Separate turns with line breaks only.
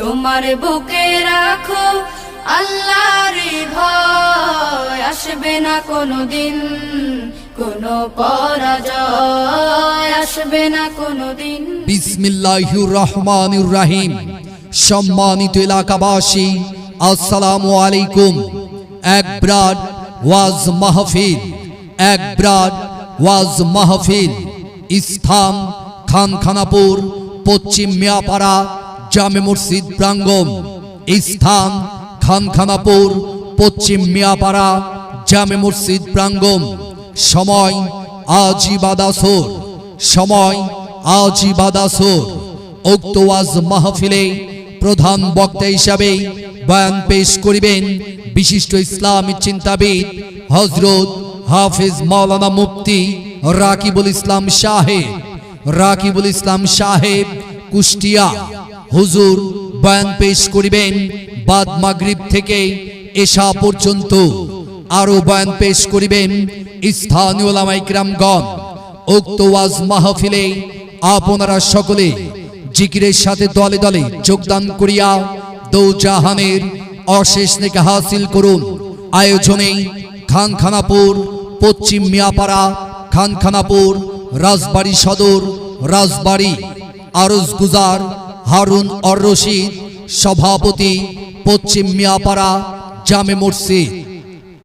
তোমার বুকে রাখো আল্লাহর ভয়। আসবে না কোনো দিন কোনো পরাজয়। আসবে না কোনো দিন
বিসমিল্লাহির রহমানির রাহিম। সম্মানিত এলাকাবাসী, আসসালামু আলাইকুম। এক ব্রাড ওয়াজ মাহফিল, এক ব্রাড ওয়াজ মাহফিল। স্থান খানখানাপুর, পশ্চিম মিয়াপাড়া জামে মসজিদ প্রাঙ্গণ। স্থান খানখানাপুর পশ্চিম মিয়াপাড়া জামে মসজিদ প্রাঙ্গণ। সময় আজি বাদাসর সময় আজি বাদাসর উক্ত ওয়াজ মাহফিলে প্রধান বক্তা হিসাবে বয়ান পেশ করিবেন বিশিষ্ট ইসলামী চিন্তাবিদ হজরত হাফিজ মাওলানা মুফতি রাকিবুল ইসলাম সাহেব রাকিবুল ইসলাম সাহেব কুষ্টিয়া। হুজুর বয়ান পেশ করিবেন, বাদ মাগরিব থেকে এশা পর্যন্ত আরও বয়ান পেশ করিবেন স্থানীয় লামাইকরামগণ উক্ত ওয়াজ মাহফিলে আপনারা সকলে জিকিরের সাথে দলে দলে যোগদান করিয়া দৌজাহানের অশেষ নেকে হাসিল করুন। আয়োজনে খানখানাপুর, পশ্চিম মিয়াপাড়া, খানখানাপুর, রাজবাড়ী সদর, রাজবাড়ী আরজ গুজার হারুন অর রশিদ সভাপতি পশ্চিম মিয়াপাড়া জামে মসজিদ।